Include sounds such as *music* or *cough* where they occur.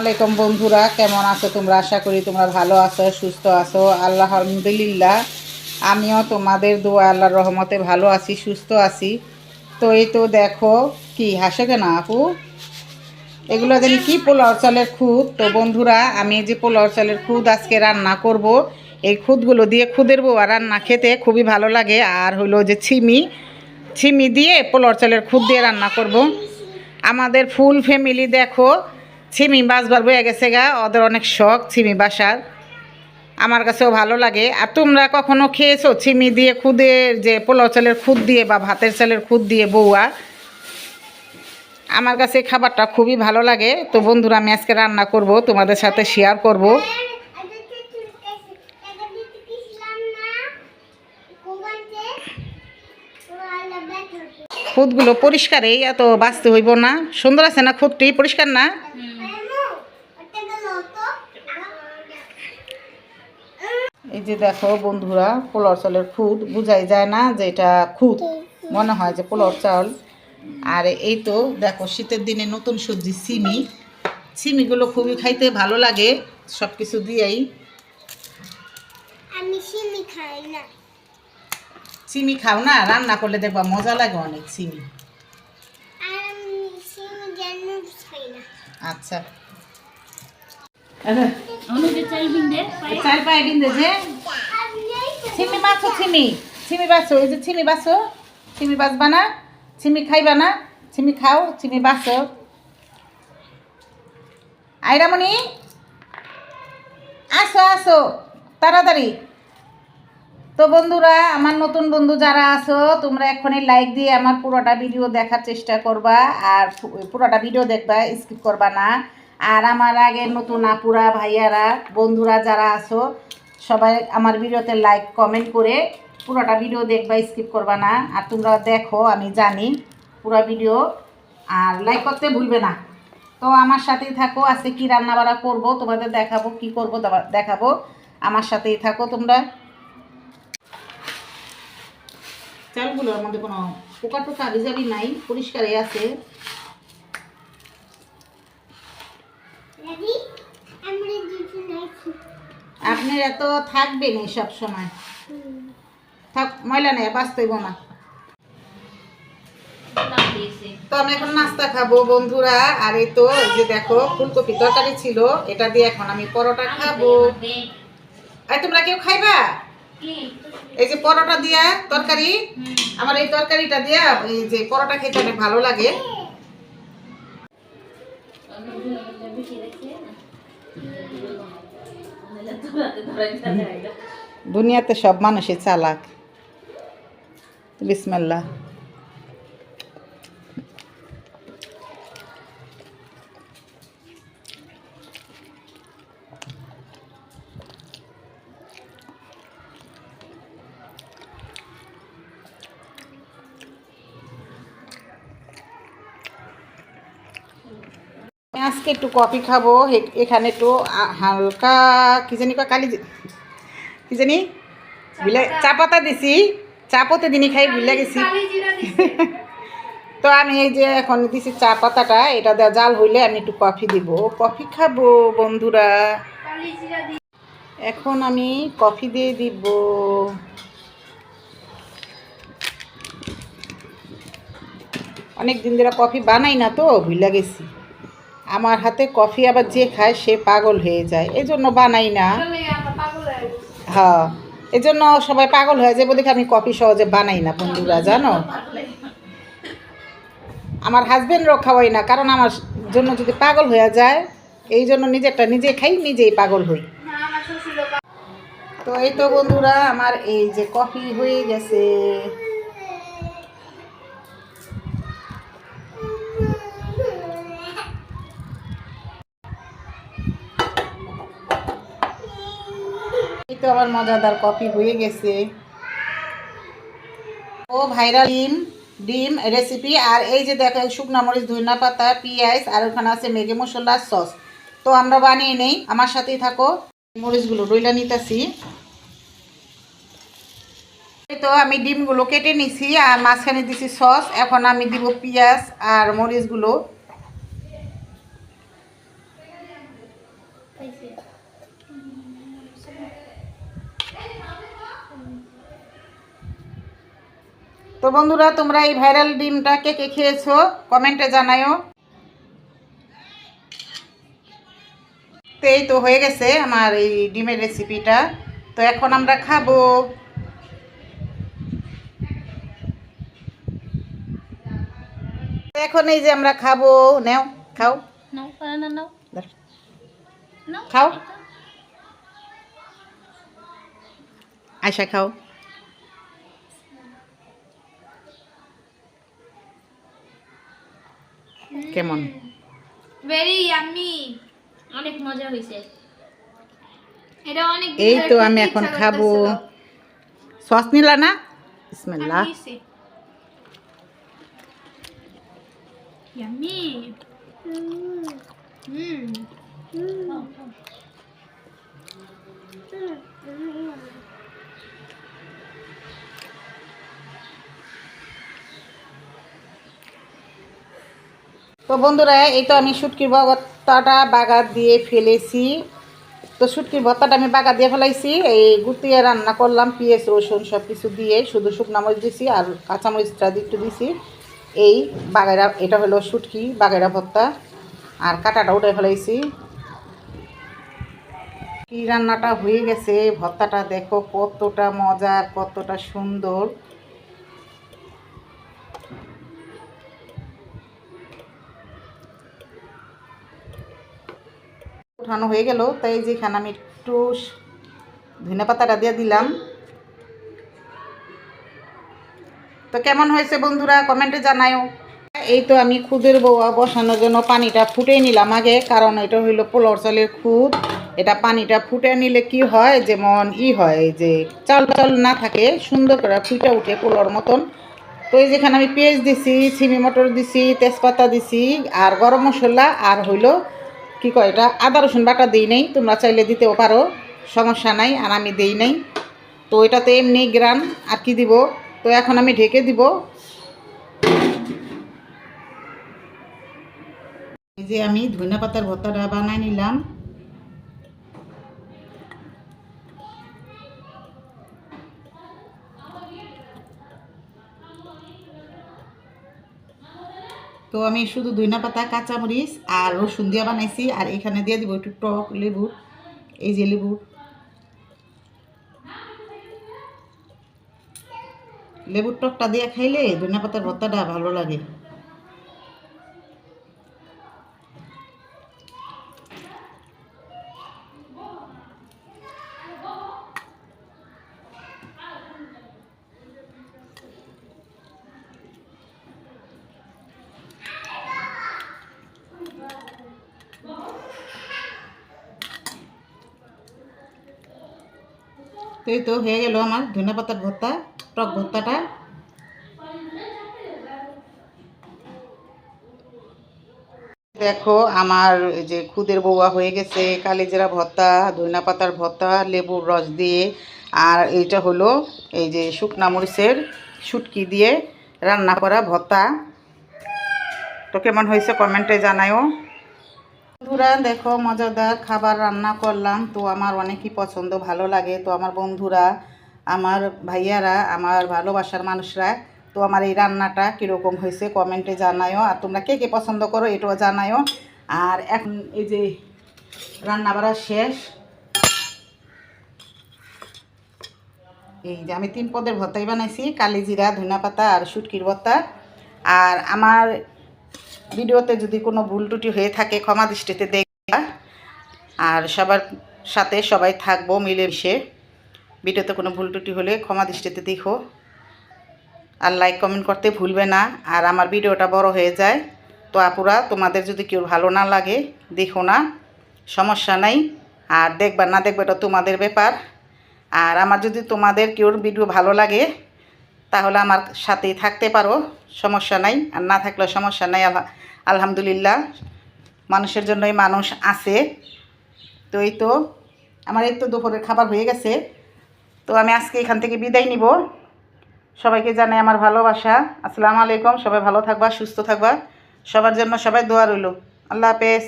আলাইকুম বন্ধুরা, কেমন আছো তোমরা? আশা করি তোমরা ভালো আছো, সুস্থ আছো। আল্লাহ আলহামদুলিল্লাহ, আমিও তোমাদের দোয়া, আল্লাহর রহমতে ভালো আছি, সুস্থ আছি। তো এই তো দেখো, কি হাসে কেন আপু? এগুলো জানি কি পোলাও চালের খুদ? তো বন্ধুরা, আমি যে পোলাও চালের খুদ আজকে রান্না করব। এই খুদগুলো দিয়ে খুদের বউয়া রান্না খেতে খুবই ভালো লাগে। আর হলো যে ছিমি ছিমি দিয়ে পোলাও চালের খুদ দিয়ে রান্না করব। আমাদের ফুল ফ্যামিলি দেখো ছিমি বাসবার বয়ে গেছে গা, ওদের অনেক শখ ছিমি বাসার। আমার কাছেও ভালো লাগে। আর তোমরা কখনো খেয়েছো ছিমি দিয়ে খুদের যে পোলাও চালের খুদ দিয়ে বা ভাতের চালের খুদ দিয়ে বউয়া? আমার কাছে খাবারটা খুবই ভালো লাগে। তো বন্ধুরা, আমি আজকে রান্না করব, তোমাদের সাথে শেয়ার করব। খুদগুলো পরিষ্কারই এত বাঁচতে হইব না। সুন্দর আছে না খুদটি? পরিষ্কার না? এই যে দেখো বন্ধুরা পোলার চালের খুদ। বুঝাই যায় না যে এটা খুদ। মনে হয় যে পোলার চাল। আর এই তো দেখো শীতের দিনে নতুন সবজি সিমি। সিমিগুলো খুবই খাইতে ভালো লাগে সব কিছু দিয়েই। আমি সিমি খাই না। সিমি খাও না রান্না করলে দেখবা মজা লাগে অনেক সিমি। আচ্ছা। ছিমি ছিমি। ছিমি আইরামণি আসো আসো, তাড়াতাড়ি। তো বন্ধুরা, আমার নতুন বন্ধু যারা আছো, তোমরা এখনই লাইক দিয়ে আমার পুরোটা ভিডিও দেখার চেষ্টা করবা, আর পুরোটা ভিডিও দেখবা স্কিপ করবা না। আর আমার আগে নতুন আপুরা, ভাইয়ারা, বন্ধুরা যারা আছো, সবাই আমার ভিডিওতে লাইক কমেন্ট করে পুরোটা ভিডিও দেখবা স্কিপ করবা না। আর তোমরা দেখো, আমি জানি পুরো ভিডিও আর লাইক করতে ভুলবে না। তো আমার সাথেই থাকো, আজকে কি রান্না বাড়া করব, তোমাদের দেখাবো, কি করব দেখাবো। আমার সাথেই থাকো তোমরা। চালগুলোর মধ্যে কোনো পোকা টোকা বিজাবি নাই, পরিষ্কারই আছে। আপনার এত থাকবে না সব সময়। থাক ময়লা নেই বাঁচতেইব না তো আমি এখন নাস্তা খাব বন্ধুরা। আর এই তো এই যে দেখো ফুলকপি তরকারি ছিল এটা দিয়ে এখন আমি পরোটা খাব। আর তোমরা কেউ খাইবা? এই যে পরোটা দিয়া তরকারি আমার এই তরকারিটা দিয়া এই যে পরোটা খেতে অনেক ভালো লাগে। দুনিয়াতে সব মানুষই চালাক। বিসমাল্লাহ। আজকে একটু কফি খাব এখানে একটু হালকা কি জানি কালি কি জানি বিলে চা পাতা দিছি চা পতে দিনই খাই ভুলে গেছি। *laughs* তো আমি এই যে এখন দিছি চা পাতাটা এটা দেওয়া জাল হইলে আমি একটু কফি দিব। কফি খাব বন্ধুরা। এখন আমি কফি দিয়ে দিব। অনেক দিন ধরে কফি বানাই না তো ভুলে গেছি। আমার হাতে কফি আবার যে খায় সে পাগল হয়ে যায়। এই জন্য বানাই না। হ্যাঁ এই জন্য সবাই পাগল হয়ে যায় বলে আমি কফি সহজে বানাই না বন্ধুরা, জানো? আমার হাজবেন্ডরাও খাওয়াই না, কারণ আমার জন্য যদি পাগল হয়ে যায়, এই জন্য নিজেরটা নিজে খাই, নিজেই পাগল হই। তো এই তো বন্ধুরা, আমার এই যে কফি হয়ে গেছে। আমার মজাদার কফি হয়ে গেছে। ও ভাইরাল ডিম ডিম রেসিপি আর এই যে দেখো শুকনো মরিচ, ধনিয়া পাতা, পেঁয়াজ, আর ওখানে আছে মেগে মশলা সস। তো আমরা বানিয়ে নেই, আমার সাথেই থাকো। মরিচগুলো রইলা নিতেছি। তো আমি ডিমগুলো কেটে নিছি, আর মাঝখানে দিছি সস, এখন আমি দিব পেঁয়াজ আর মরিচগুলো। তো বন্ধুরা তোমরা এই ভাইরাল ডিমটা কে কে খেয়েছো? কমেন্টে জানায়ও তো এই তো হয়ে গেছে আমার এই ডিমের রেসিপিটা। তো এখন আমরা খাব। তো এখন এই যে আমরা খাব। নেও খাও। খাও। আয়সা খাও। কেমন? ভেরি ইয়াম্মি অনেক মজা হয়েছে এটা অনেক এই তো আমি এখন খাব। সস নিলা না? বিসমিল্লাহ নিছি। ইয়াম্মি হুম। তো বন্ধুরা, এই তো আমি শুটকির ভর্তাটা বাগার দিয়ে ফেলেছি। তো শুটকির ভর্তাটা আমি বাগা দিয়ে ফেলাইছি। এই গুটিয়ে রান্না করলাম, পেঁয়াজ, রসুন সব কিছু দিয়ে। শুধু শুকনা মরিচ দিছি আর কাঁচামরিচটা একটু দিছি। এই বাগাইরা এটা হলো শুটকি বাগাইরা ভর্তা। আর কাটাটা উঠে ফেলাইছি। কি রান্নাটা হয়ে গেছে। ভর্তাটা দেখো কতটা মজার, কতটা সুন্দর। উঠানো হয়ে গেল। তাই যেখানে আমি একটু ধনে পাতাটা দিয়ে দিলাম। তো কেমন হয়েছে বন্ধুরা? কমেন্টে জানাও এই তো আমি খুদের বৌয়া বসানোর জন্য পানিটা ফুটে নিলাম আগে, কারণ এটা হইল পোলর চালের খুদ। এটা পানিটা ফুটে নিলে কি হয়? যেমন ই হয় যে চাল চাল না থাকে, সুন্দর করে ফুটে উঠে পোলর মতন। তো এই যেখানে আমি পেঁয়াজ দিছি চিনি মটর দিছি, তেজপাতা দিছি, আর গরম মশলা, আর হইল কি কয় এটা? আদা, রসুন বাটা দিই নেই, তোমরা চাইলে দিতেও পারো, সমস্যা নাই, আর আমি দিই নাই। তো এটা তো এমনি গ্রান, আর কি দিব? তো এখন আমি ঢেকে দিব। এই যে আমি ধনিয়া পাতার ভর্তাটা বানাই নিলাম। তো আমি শুধু ধইনা পাতা, কাঁচামরিচ আর রসুন দিয়ে বানাইছি আর এখানে দিয়ে দিব একটু টক লেবু, এই যে লেবু। লেবুর টকটা দিয়ে খাইলে ধনিয়া পাতার ভর্তাটা ভালো লাগে। তো এই তো হয়ে গেল আমার ধনিয়া পাতার ভর্তা, টক ভর্তাটা। দেখো আমার যে খুদের বউয়া হয়ে গেছে, কালিজিরা ভর্তা ধনিয়া পাতার ভর্তা, লেবুর রস দিয়ে। আর এইটা হলো এই যে শুকনা মরিচের শুটকি দিয়ে রান্না করা ভর্তা। তো কেমন হয়েছে কমেন্টে জানায়ও। বন্ধুরা, দেখো, মজাদার খাবার রান্না করলাম। তো আমার অনেকই পছন্দ, ভালো লাগে। তো আমার বন্ধুরা, আমার ভাইয়ারা, আমার ভালোবাসার মানুষরা, তো আমার এই রান্নাটা কীরকম হয়েছে কমেন্টে জানায়ও। আর তোমরা কে কে পছন্দ করো এটাও জানায়ও। আর এখন এই যে রান্না বাড়া শেষ। এই যে আমি তিন পদের ভর্তাই বানাইছি কালিজিরা ধনিয়া পাতা আর শুটকির ভর্তা। আর আমার ভিডিওতে যদি কোনো ভুল টুটি হয়ে থাকে, ক্ষমা দৃষ্টিতে দেখবা। আর সবার সাথে সবাই থাকব, মিলেমিশে। ভিডিওতে কোনো ভুল টুটি হলে ক্ষমা দৃষ্টিতে দেখো। আর লাইক কমেন্ট করতে ভুলবে না। আর আমার ভিডিওটা বড় হয়ে যায়। তো আপুরা, তোমাদের যদি কেউ ভালো না লাগে, দেখো না। সমস্যা নাই। আর দেখবা না দেখবে এটা তোমাদের ব্যাপার। আর আমার যদি তোমাদের কেউর ভিডিও ভালো লাগে তাহলে আমার সাথেই থাকতে পারো, সমস্যা নাই। আর না থাকলেও সমস্যা নাই আলহামদুলিল্লাহ, মানুষের জন্যই মানুষ আছে। তো এই তো, আমার এই তো দুপুরের খাবার হয়ে গেছে। তো আমি আজকে এখান থেকে বিদায় নিব। সবাইকে জানাই আমার ভালোবাসা। আসসালামু আলাইকুম, সবাই ভালো থাকবা, সুস্থ থাকবা। সবার জন্য সবাই দোয়া রইল। আল্লাহ হাফেজ।